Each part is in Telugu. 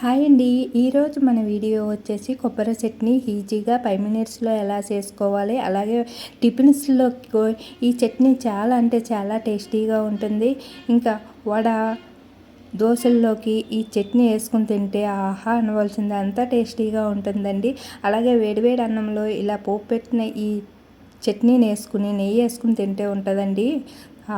హాయ్ అండి. ఈరోజు మన వీడియో వచ్చేసి కొబ్బరి చట్నీ ఈజీగా ఫైవ్ మినిట్స్లో ఎలా చేసుకోవాలి అలాగే టిఫిన్స్లో ఈ చట్నీ చాలా అంటే చాలా టేస్టీగా ఉంటుంది. ఇంకా వడ దోశల్లోకి ఈ చట్నీ వేసుకుని తింటే ఆహా అనవలసింది. అంత టేస్టీగా ఉంటుందండి. అలాగే వేడివేడి అన్నంలో ఇలా పోపు పెట్టిన ఈ చట్నీని వేసుకుని నెయ్యి వేసుకుని తింటే ఉంటుందండి.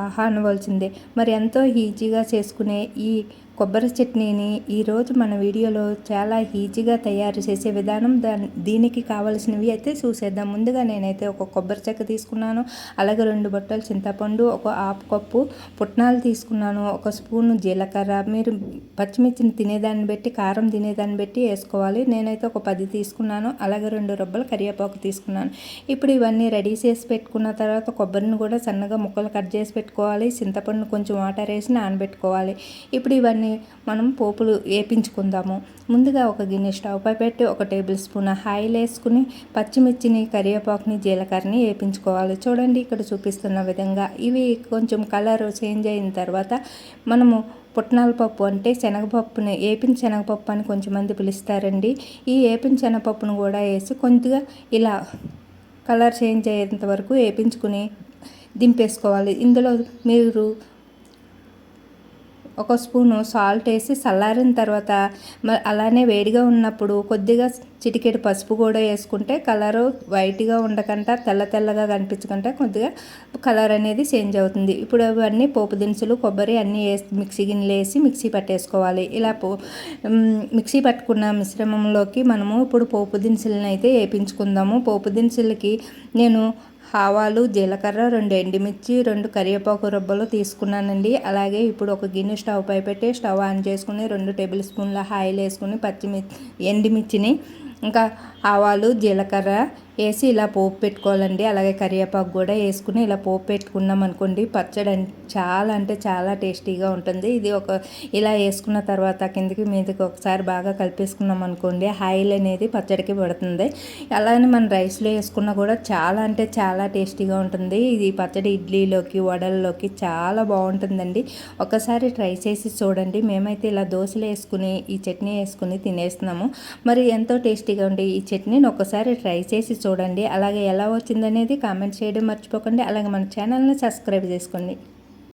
ఆహా అనవలసిందే. మరి ఎంతో ఈజీగా చేసుకునే ఈ కొబ్బరి చట్నీని ఈరోజు మన వీడియోలో చాలా ఈజీగా తయారు చేసే విధానం దాని దీనికి కావలసినవి అయితే చూసేద్దాం. ముందుగా నేనైతే ఒక కొబ్బరి చెక్క తీసుకున్నాను. అలాగే రెండు బట్టలు చింతపండు ఒక హాఫ్ కప్పు పుట్నాలు తీసుకున్నాను. ఒక స్పూను జీలకర్ర. మీరు పచ్చిమిర్చిని తినేదాన్ని బట్టి కారం తినేదాన్ని బట్టి వేసుకోవాలి. నేనైతే ఒక పది తీసుకున్నాను. అలాగే రెండు రొబ్బలు కరివేపాకు తీసుకున్నాను. ఇప్పుడు ఇవన్నీ రెడీ చేసి పెట్టుకున్న తర్వాత కొబ్బరిని కూడా సన్నగా ముక్కలు కట్ చేసి పెట్టుకోవాలి. చింతపండు కొంచెం వాటర్ వేసి నానబెట్టుకోవాలి. ఇప్పుడు ఇవన్నీ మనం పోపులు వేపించుకుందాము ముందుగా ఒక గిన్నె స్టవ్ పై పెట్టి ఒక టేబుల్ స్పూన్ ఆయిల్ వేసుకుని పచ్చిమిర్చిని కరివేపాకుని జీలకర్రని వేపించుకోవాలి చూడండి ఇక్కడ చూపిస్తున్న విధంగా ఇవి కొంచెం కలర్ చేంజ్ అయిన తర్వాత మనము పుట్నాల పప్పు అంటే శనగపప్పుని ఏపిన శనగపప్పు అని కొంచెం మంది పిలుస్తారండి. ఈ ఏపిన శనగపప్పును కూడా వేసి కొద్దిగా ఇలా కలర్ చేంజ్ అయ్యేంత వరకు వేపించుకుని దింపేసుకోవాలి. ఇందులో మీరు ఒక స్పూను సాల్ట్ వేసి చల్లారిన తర్వాత అలానే వేడిగా ఉన్నప్పుడు కొద్దిగా చిటికెడు పసుపు కూడా వేసుకుంటే కలరు వైట్గా ఉండకుండా తెల్ల తెల్లగా కనిపించకుండా కొద్దిగా కలర్ అనేది చేంజ్ అవుతుంది. ఇప్పుడు అవన్నీ పోపు దినుసులు కొబ్బరి అన్నీ వేసి మిక్సీ గిన్నెలు వేసి మిక్సీ పట్టేసుకోవాలి. ఇలా పో మిక్సీ పట్టుకున్న మిశ్రమంలోకి మనము ఇప్పుడు పోపు దినుసులను అయితే వేపించుకుందాము. పోపు దినుసులకి నేను ఆవాలు జీలకర్ర రెండు ఎండుమిర్చి రెండు కరివేపాకు రబ్బలు తీసుకున్నానండి. అలాగే ఇప్పుడు ఒక గిన్నె స్టవ్ పై పెట్టి స్టవ్ ఆన్ చేసుకుని రెండు టేబుల్ స్పూన్ల ఆయిల్ వేసుకుని పచ్చిమిర్చి ఎండుమిర్చిని ఇంకా ఆవాలు జీలకర్ర వేసి ఇలా పోపు పెట్టుకోవాలండి. అలాగే కరివేపాకు కూడా వేసుకుని ఇలా పోపు పెట్టుకున్నాం అనుకోండి పచ్చడి చాలా అంటే చాలా టేస్టీగా ఉంటుంది. ఇది ఒక ఇలా వేసుకున్న తర్వాత కిందకి మీదకి ఒకసారి బాగా కలిపేసుకున్నాం అనుకోండి ఆయిల్ అనేది పచ్చడికి పడుతుంది. అలానే మన రైస్లో వేసుకున్నా కూడా చాలా అంటే చాలా టేస్టీగా ఉంటుంది. ఇది పచ్చడి ఇడ్లీలోకి వడల్లోకి చాలా బాగుంటుందండి. ఒకసారి ట్రై చేసి చూడండి. మేమైతే ఇలా దోశలు వేసుకుని ఈ చట్నీ వేసుకుని తినేస్తున్నాము. మరి ఎంతో టేస్టీగా ఉండే ఈ చట్నీని ఒకసారి ట్రై చేసి చూడండి. అలాగే ఎలా వచ్చిందనేది కామెంట్ చేయడం మర్చిపోకండి. అలాగే మన ఛానల్ని సబ్స్క్రైబ్ చేసుకోండి.